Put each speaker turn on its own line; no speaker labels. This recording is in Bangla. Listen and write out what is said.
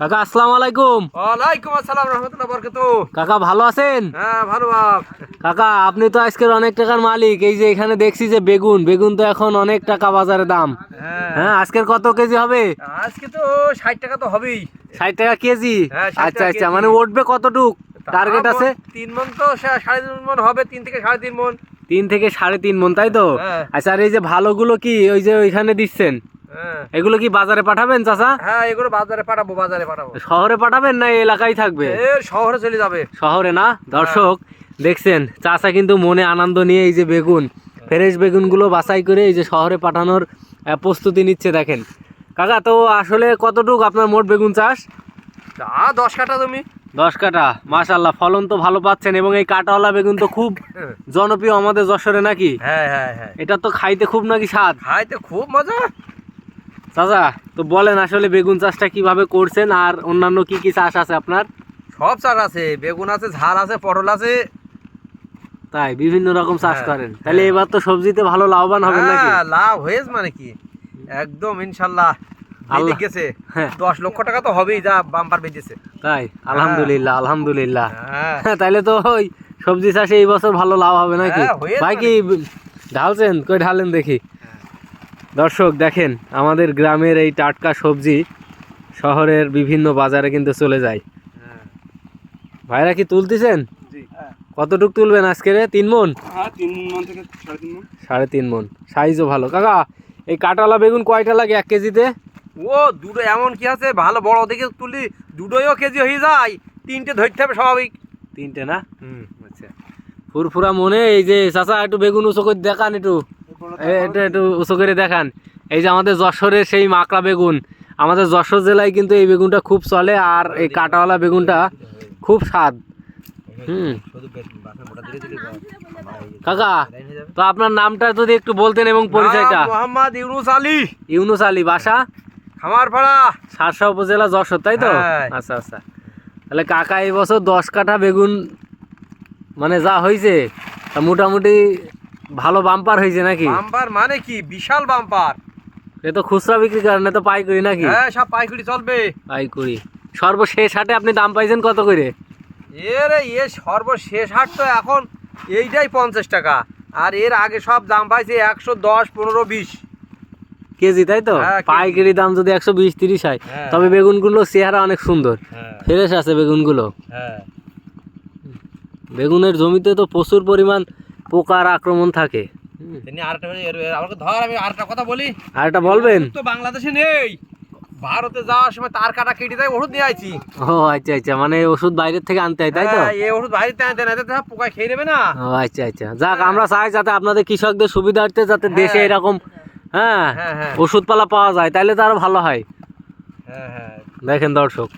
কাকা আসসালামু আলাইকুম।
ওয়ালাইকুম আসসালাম রহমতুল্লাহ বরকত।
কাকা ভালো আছেন?
হ্যাঁ ভালো বাপ
কাকা আপনি তো আজকের অনেক টাকার মালিক। এই যে এখানে দেখছি যে বেগুন বেগুন তো এখন অনেক টাকা বাজারে দাম।
হ্যাঁ।
হ্যাঁ আজকের কত কেজি হবে?
আজকে তো ষাট টাকা তো হবেই।
ষাট টাকা কেজি?
হ্যাঁ, 60
আচ্ছা আচ্ছা মানে উঠবে কতটুক? টার্গেট আছে?
তিন মন তো সাড়ে তিন মন হবে তিন থেকে সাড়ে তিন মন।
তিন থেকে সাড়ে তিন মন তাই তো?
হ্যাঁ।
আচ্ছা আর এই যে ভালোগুলো কি? ওই যে ওইখানে দিচ্ছেন? এগুলো কি বাজারে পাঠাবেন চাচা?
হ্যাঁ এগুলো বাজারে পাঠাবো বাজারে পাঠাবো।
শহরে পাঠাবেন না এলাকায় থাকবে?
শহরে চলে যাবে।
শহরে না? দর্শক দেখছেন চাচা কিন্তু মনে আনন্দ নিয়ে এই যে বেগুন ফ্রেশ বেগুনগুলো বাছাই করে এই যে শহরে পাঠানোর প্রস্তুতি নিচ্ছে দেখেন। কাকা তো আসলে কতটুক আপনার মোট বেগুন চাষ?
তা দশ কাটা তুমি
দশ কাটা মাশাল্লাহ ফলন তো ভালো পাচ্ছেন এবং এই কাটাওয়ালা বেগুন তো খুব জনপ্রিয় আমাদের যশোরে নাকি?
হ্যাঁ হ্যাঁ হ্যাঁ।
এটা তো খাইতে খুব নাকি স্বাদ?
খাইতে খুব মজা।
চাচা তো বলেন আসলে বেগুন চাষটা কীভাবে করছেন আর অন্যান্য কি কি চাষ আছে আপনার?
সব চাষ আছে বেগুন আছে ঝাল আছে পটল আছে।
তাই বিভিন্ন রকম চাষ
হ্যাঁ,
করেন। তাহলে
হ্যাঁ।
এবার তো সবজিতে ভালো লাভবান নাকি
হ্যাঁ, লাভ হয়েছে মানে কি? একদম ইনশাল্লাহ।
আল্লাহ-
গেছে। দশ লক্ষ টাকা তো হবেই যা বাম্পার বেঁধেছে
তাই আলহামদুলিল্লাহ আলহামদুলিল্লাহ।
হ্যাঁ।
তাহলে তো ওই সবজি চাষে এই বছর ভালো লাভ হবে নাকি? ভাই কি? ঢালছেন? কই ঢালেন দেখি। দর্শক দেখেন আমাদের গ্রামের এই টাটকা সবজি শহরের বিভিন্ন বাজারে কিন্তু চলে যায়। ভাইরা কি তুলতেছেন? কতটুক তুলবেন আজকে রে তিন মন?
হ্যাঁ তিন মন সাড়ে তিন মন।
সাইজও ভালো। কাকা এই কাটালা বেগুন কয়টা লাগে এক কেজিতে?
ও দুটো এমন কি আছে? ভালো বড় দেখে তুলি দুটোইও কেজি হয়ে যায়। তিনটে ধরতে হবে স্বাভাবিক।
তিনটে না?
হুম আচ্ছা।
ফুরফুরা মনে এই যে চাচা একটু বেগুন উঁচু করে দেখান একটু। এটা একটু উঁচু করে দেখান। এই যে আমাদের যশোরের সেই মাকড়া বেগুন। আমাদের যশোর জেলায় কিন্তু এই বেগুনটা খুব চলে আর এই কাটাওয়ালা বেগুনটা খুব স্বাদ। হুম। কাকা তো আপনার নামটা যদি একটু বলতেন এবং পরিচয়টা।
মোহাম্মদ ইউনুস আলী।
ইউনুস আলী বাসা?
খামারপাড়া।
সারসা উপজেলা যশোর তাই তো?
হ্যাঁ।
আচ্ছা আচ্ছা। তাহলে কাকা এই বছর দশ কাঠা বেগুন মানে যা হয়েছে তা মোটামুটি ভালো বাম্পার হয়েছে নাকি?
বাম্পার মানে কি? বিশাল বাম্পার
এ তো খুচরা বিক্রি করেন তো পাইকারি নাকি?
হ্যাঁ সব পাইকারি চলবে।
পাইকারি। সর্বশেষ হাটে আপনি দাম পাইছেন কত করে?
এর এ সর্বশেষ হাট তো এখন এইটাই পঞ্চাশ টাকা। আর এর আগে সব দাম পাইছে একশো দশ পনেরো বিশ।
কেজি তাই তো?
হ্যাঁ,
পাইকারি দাম যদি একশো বিশ তিরিশ হয়
হ্যাঁ।
তবে বেগুনগুলো চেহারা অনেক সুন্দর।
হ্যাঁ।
ফ্রেশ আছে বেগুনগুলো। বেগুনের জমিতে তো প্রচুর পরিমাণ পোকার আক্রমণ থাকে।
আরেকটা ধর আমি আরেকটা কথা বলি।
আর বলবেন?
তো বাংলাদেশে নেই। ভারতে যাওয়ার সময় তার কাটা কেটে দেয় ওষুধ নিয়ে আইছি।
ও আচ্ছা আচ্ছা মানে ওষুধ বাইরের থেকে আনতে হয় তাই তো?
হ্যাঁ, এই ওষুধ বাইরে থেকে আনতে না এতে তো সব পোকায় খেয়ে নেবে না।
ও আচ্ছা আচ্ছা। যাক আমরা চাই যাতে আপনাদের কৃষকদের সুবিধার্থে যাতে
হ্যাঁ।
দেশে এরকম হ্যাঁ
হ্যাঁ হ্যাঁ।
ওষুধপালা পাওয়া যায় তাহলে তো আরও ভালো হয়।
হ্যাঁ হ্যাঁ।
দেখেন দর্শক।